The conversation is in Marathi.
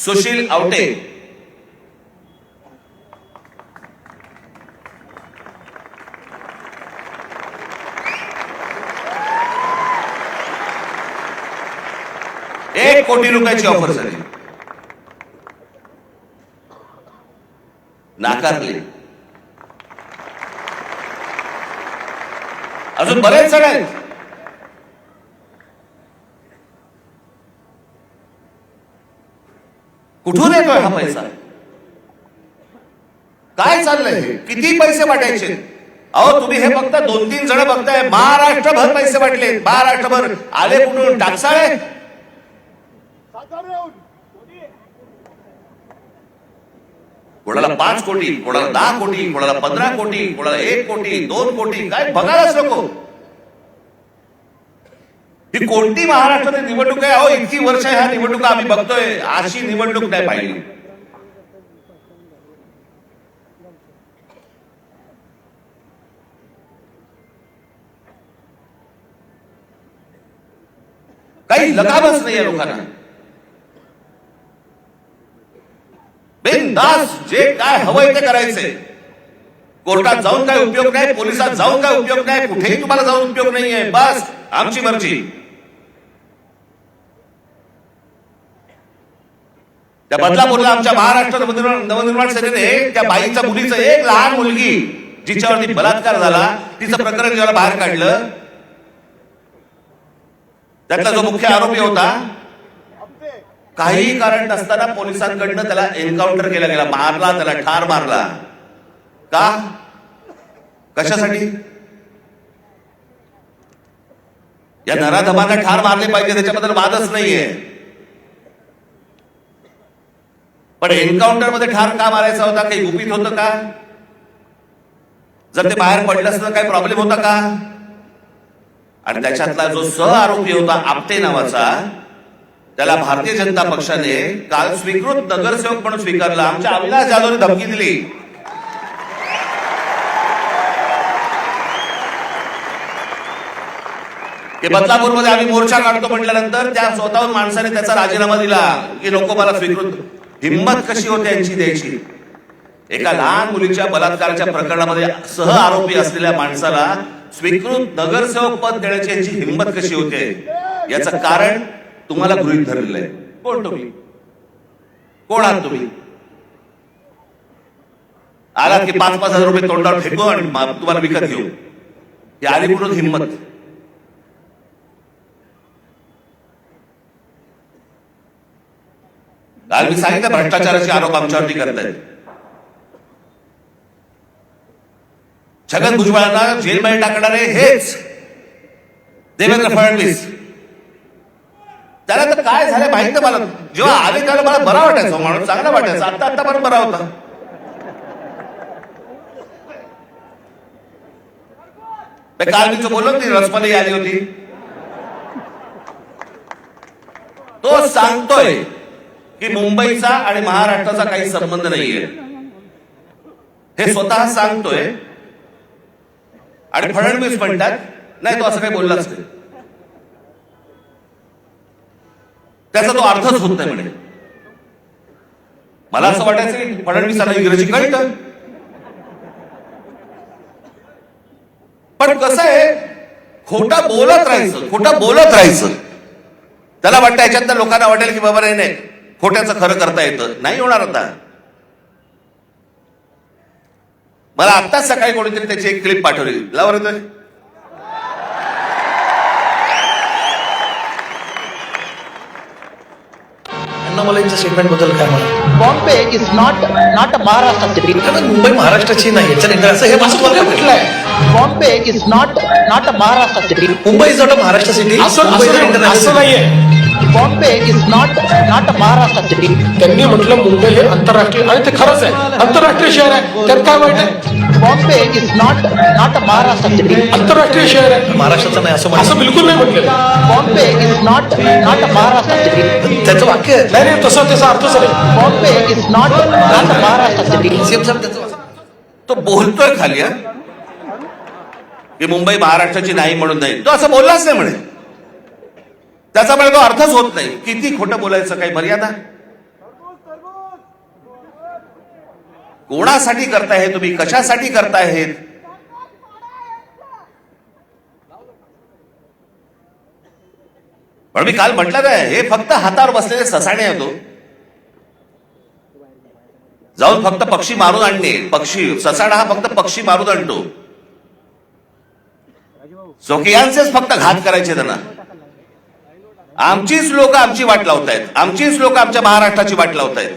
सुशील आवटे. एक कोटी रुपयाची ऑफर झाली. नाकारली. अजून बरेच जण आहेत कुठून येतोय हा पैसा? काय चाललंय? किती पैसे वाटायचे अहो तुम्ही हे फक्त दोन तीन जण बघताय. महाराष्ट्रभर पैसे वाटले. महाराष्ट्रभर आले कुठून? टाकसाळे? कोणाला पाच कोटी कोणाला दहा कोटी कोणाला पंधरा कोटी कोणाला एक कोटी दोन कोटी काय बघायलाच नको. ही कोणती महाराष्ट्रातील निवडणूक आहे? अहो इतकी वर्ष ह्या निवडणुका आम्ही बघतोय. अशी निवडणूक नाही पाहिली. काही लगामच नाही या लोकांना. बिनदास जे काय हवंय ते करायचंय. कोर्टात जाऊन काय उपयोग नाही पोलिसात जाऊन काय उपयोग नाही कुठेही तुम्हाला जाऊन उपयोग नाहीये. बस आमची मर्जी. त्या बदलापूरला आमच्या महाराष्ट्र नवनिर्माण सेनेने त्या बाईच्या मुलीचं एक लहान मुलगी जिच्यावरती बलात्कार झाला. तिचं प्रकरण जेव्हा बाहेर काढलं. त्यातला जो मुख्य आरोपी होता काही कारण नसताना पोलिसांकडनं त्याला एन्काउंटर केला गेला मारला त्याला ठार मारला. का? कशासाठी? या नराधमांना ठार मारले पाहिजे त्याच्याबद्दल वादच नाहीये. पण एन्काउंटरमध्ये ठार का मारायचा होता? काही गुपित होतं का? जर ते बाहेर पडलं असतं तर काही प्रॉब्लेम होता का? आणि त्याच्यातला जो सह आरोपी होता आपटे नावाचा त्याला भारतीय जनता पक्षाने काल स्वीकृत नगरसेवक म्हणून स्वीकारला. आमच्या अविनाश जाधवने धमकी दिली. की बदलापूरमध्ये आम्ही मोर्चा काढतो म्हटल्यानंतर त्या स्वतःहून माणसाने त्याचा राजीनामा दिला. की नको मला स्वीकृत हिंमत कशी होते यांची द्यायची? एका लहान मुलीच्या बलात्काराच्या प्रकरणामध्ये सह आरोपी असलेल्या माणसाला स्वीकृत नगरसेवक पद देण्याची यांची हिंमत कशी होते? याचं कारण तुम्हाला गृहित धरलेलं आहे कोण तुम्ही कोण आहात तुम्ही? आलात की पाच पाच हजार रुपये तोंडावर फेकू आणि तुम्हाला विकत घेऊ. ही आलीपूर्वक हिंमत. काल मी सांगितलं भ्रष्टाचाराचे आरोप आमच्यावरती करत आहेत छगन भुजबळांना जेलमध्ये टाकणारे हेच देवेंद्र फडणवीस. त्याला तर काय झालं माहीत मला. जेव्हा आले त्याला मला बरा वाटायचा माणूस चांगला वाटायचा. आता आता पण बरा होता. काल मी बोललो ती रसमलाई आली होती. तो सांगतोय. की मुंबईचा आणि महाराष्ट्राचा काही संबंध नाहीये. हे स्वतः सांगतोय. आणि फडणवीस म्हणतात नाही तो असं काही बोललाच नाही. त्याचा तो अर्थच होत नाही म्हणे. मला असं वाटायचं की फडणवीसाला इंग्रजी कळतं. पण कसं आहे खोटं बोलत राहायचं खोटं बोलत राहायचं. त्याला वाटतं याच्यात लोकांना वाटेल की बाबा नाही नाही खोट्याचं खरं करता येतं. नाही होणार आता. मला आत्ताच सकाळी कोणीतरी त्याची एक क्लिप पाठवली. लावर यांना मला यांच्या स्टेटमेंटबद्दल काय is not not a Maharashtra city. कारण मुंबई महाराष्ट्राची नाही याच्यानंतर असं हे तुम्हाला म्हटलंय Bombay is not not a Maharashtra city. Mumbai is not a Maharashtra city असं नाहीये. Bombay is not not a Maharashtra city. त्यांनी म्हटलं मुंबई हे आंतरराष्ट्रीय आणि ते खरंच आहे. आंतरराष्ट्रीय शहर आहे. त्यात काय वाईट आहे? Bombay is not not a Maharashtra city. आंतरराष्ट्रीय शहर आहे. महाराष्ट्राचं नाही असं असं बिलकुल नाही म्हटलेलं Bombay is not not a Maharashtra city. त्याचं वाक्य आहे. नाही नाही तसं त्याचा अर्थच नाही. Bombay is not not a Maharashtra city. CM साहेब त्याचं वाक्य. तो बोलतोय खाली हा. की मुंबई महाराष्ट्राची नाही म्हणून नाही. तो असं बोललाच नाही म्हणे. त्याचा मला तो अर्थच होत नाही. किती खोटं बोलायचं काही मर्यादा? कोणासाठी करताय तुम्ही? कशासाठी करताय पण मी काल म्हटलं काय हे फक्त हातावर बसलेले ससाणे होतो. जाऊन फक्त पक्षी मारून आणणे. पक्षी ससाणा हा फक्त पक्षी मारून आणतो. स्वकीयांचेच फक्त घात करायचे त्यांना. आमचीच लोक आमची वाट लावतायत. आमचीच लोक आमच्या महाराष्ट्राची वाट लावतायत.